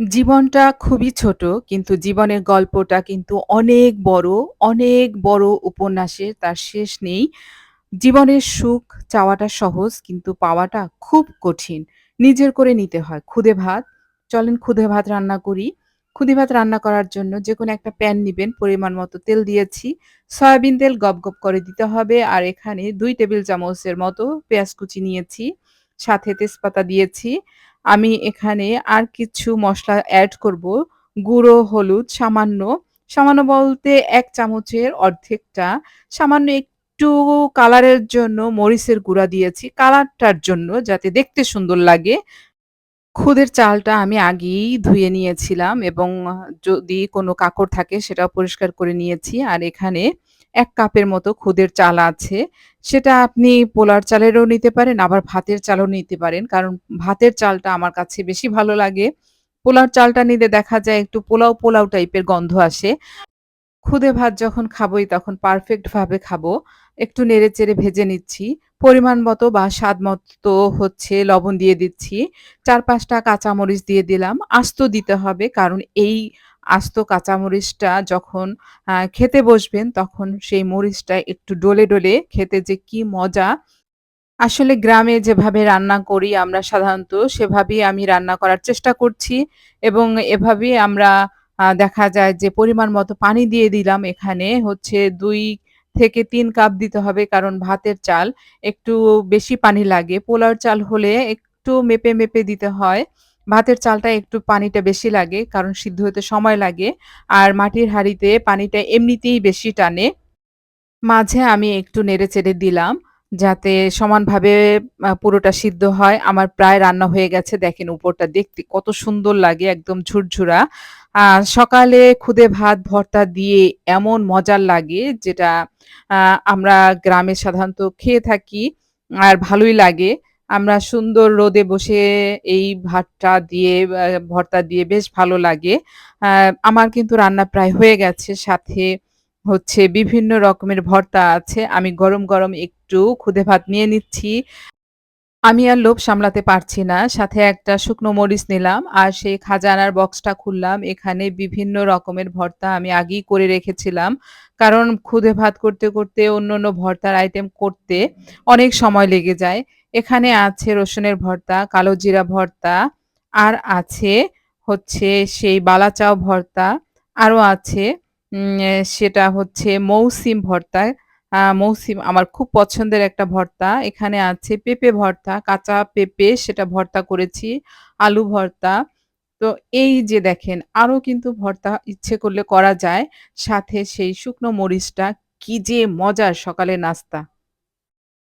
জীবনটা খুবই ছোট কিন্তু জীবনের গল্পটা কিন্তু অনেক বড়, অনেক বড় উপন্যাসের তার শেষ নেই। জীবনের সুখ চাওয়াটা সহজ কিন্তু পাওয়াটা খুব কঠিন। নিজের করে নিতে হয়। খুদে ভাত, চলেন খুদে ভাত রান্না করি। খুদে ভাত রান্না করার জন্য যেকোনো একটা প্যান নিবেন, পরিমাণ মতো তেল দিয়েছি। সয়াবিন তেল গপ-গপ করে দিতে হবে। আর এখানে ২ টেবিল চামচের মতো পেঁয়াজ কুচি নিয়েছি। সাথে তেজপাতা দিয়েছি। আমি এখানে আর কিছু মশলা অ্যাড করব। গুঁড়ো হলুদ সামান্য, সামান্য বলতে এক চামচের অর্ধেকটা। সামান্য একটু কালারের জন্য মরিচের গুঁড়া দিয়েছি। কালারটার জন্য যাতে দেখতে সুন্দর লাগে। খুদের চালটা আমি আগেই ধুয়ে নিয়েছিলাম এবং যদি কোনো কাঁকড় থাকে সেটাও পরিষ্কার করে নিয়েছি। আর এখানে ১ কাপের মতো খুদের চাল আছে। সেটা আপনি পোলার চালেরও নিতে পারেন, আবার ভাতের চালও নিতে পারেন। কারণ ভাতের চালটা আমার কাছে বেশি ভালো লাগে। পোলার চালটা নিলে দেখা যায় একটু পোলাও, পোলাও টাইপের গন্ধ আসে। খুদে ভাত যখন খাবোই তখন পারফেক্ট ভাবে খাব। একটু নেড়ে চেড়ে ভেজে নিচ্ছি। পরিমাণ মতো বা স্বাদ মতো হচ্ছে লবণ দিয়ে দিচ্ছি। চার পাঁচটা কাঁচামরিচ দিয়ে দিলাম। আস্ত দিতে হবে কারণ এই আস্ত কাঁচামরিচটা যখন খেতে বসবেন তখন সেই মরিচটা একটু ডলে, ডলে খেতে যে কি মজা! আসলে গ্রামে যেভাবে রান্না করি আমরা সাধারণত সেভাবেই আমি রান্না করার চেষ্টা করছি এবং এভাবেই আমরা দেখা যায় যে পরিমাণ মতো পানি দিয়ে দিলাম এখানে হচ্ছে দুই থেকে তিন কাপ দিতে হবে কারণ ভাতের চাল একটু বেশি পানি লাগে। পোলাওর চাল হলে একটু মেপে, মেপে দিতে হয়। ভাতের চালটা একটু পানিটা বেশি লাগে, কারণ সিদ্ধ হতে সময় লাগে। আর মাটির হাঁড়িতে পানিটা এমনিতেই বেশি টানে। মাঝে আমি একটু নেড়ে চেড়ে দিলাম, যাতে সমানভাবে পুরোটা সিদ্ধ হয়। আমার প্রায় রান্না হয়ে গেছে। দেখেন উপরটা দেখতে কত সুন্দর লাগে, একদম ঝুরঝুরা। সকালে খুদে ভাত, ভর্তা দিয়ে এমন মজার লাগে, যেটা আমরা গ্রামে সাধারণত খেয়ে থাকি, আর ভালোই লাগে। আমরা সুন্দর রোদে বসে এই ভাতটা দিয়ে ভর্তা দিয়ে বেশ ভালো লাগে। আমার কিন্তু রান্না প্রায় হয়ে গেছে। সাথে হচ্ছে বিভিন্ন রকমের ভর্তা আছে। আমি গরম, গরম একটু খুদে ভাত নিয়ে নিচ্ছি। আমি আর লোভ সামলাতে পারছি না। সাথে একটা শুকনো মরিচ নিলাম আর সেই খাজানার বক্সটা খুললাম। এখানে বিভিন্ন রকমের ভর্তা আমি আগেই করে রেখেছিলাম। কারণ খুদে ভাত করতে, করতে অন্য অন্য ভর্তার আইটেম করতে অনেক সময় লেগে যায়। এখানে আছে রসুনের ভর্তা, কালো জিরা ভর্তা, আর আছে হচ্ছে সেই বালাচাও ভর্তা, আরও আছে সেটা হচ্ছে মৌসিম ভর্তা। মৌসিম আমার খুব পছন্দের একটা ভর্তা। এখানে আছে পেঁপে ভর্তা, কাঁচা পেঁপে সেটা ভর্তা করেছি, আলু ভর্তা। তো এই যে দেখেন আরও কিন্তু ভর্তা ইচ্ছে করলে করা যায়। সাথে সেই শুকনো মরিচটা কি যে মজার সকালে নাস্তা!